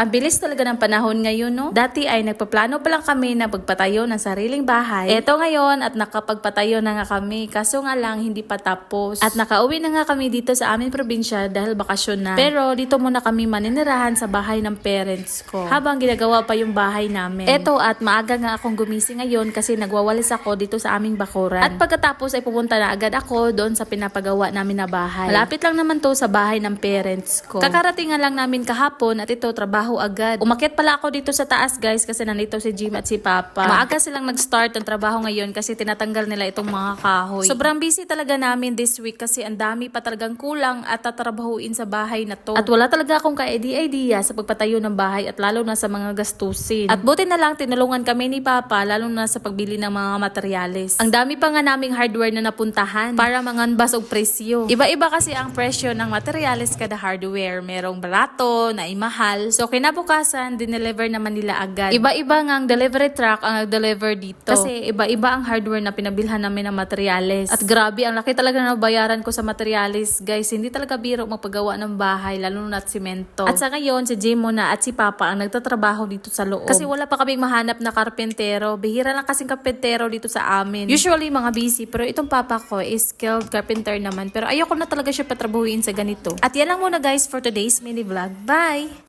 Ang bilis talaga ng panahon ngayon, no? Dati ay nagpaplano pa lang kami na pagpatayo ng sariling bahay. Eto ngayon at nakapagpatayo na nga kami. Kaso nga lang, hindi pa tapos. At nakauwi na nga kami dito sa aming probinsya dahil bakasyon na. Pero dito muna kami maninirahan sa bahay ng parents ko. Habang ginagawa pa yung bahay namin. Eto at maaga nga akong gumising ngayon kasi nagwawalis ako dito sa aming bakuran. At pagkatapos ay pupunta na agad ako doon sa pinapagawa namin na bahay. Malapit lang naman to sa bahay ng parents ko. Kakarating nga lang namin kahapon at ito trabaho agad. Umakyat pala ako dito sa taas guys kasi nandito si Jim at si Papa. Maaga silang nag-start ng trabaho ngayon kasi tinatanggal nila itong mga kahoy. Sobrang busy talaga namin this week kasi ang dami pa talagang kulang at tatrabahuin sa bahay na to. At wala talaga akong ka-idea sa pagpatayo ng bahay at lalo na sa mga gastusin. At buti na lang tinulungan kami ni Papa lalo na sa pagbili ng mga materyales. Ang dami pa nga naming hardware na napuntahan para manganbas og presyo. Iba-iba kasi ang presyo ng materyales kada hardware. Merong barato, na imahal. So kinabukasan, dineliver naman nila agad. Iba-iba nga ang delivery truck ang nag-deliver dito. Kasi iba-iba ang hardware na pinabilhan namin ng materyales. At grabe, ang laki talaga na bayaran ko sa materyales. Guys, hindi talaga biro magpagawa ng bahay, lalo na at simento. At sa ngayon, si Jim muna at si Papa ang nagtatrabaho dito sa loob. Kasi wala pa kaming mahanap na karpentero. Bihira lang kasing karpentero dito sa amin. Usually, mga busy. Pero itong papa ko is skilled carpenter naman. Pero ayoko na talaga siya patrabuhin sa ganito. At yan lang muna guys for today's mini vlog. Bye!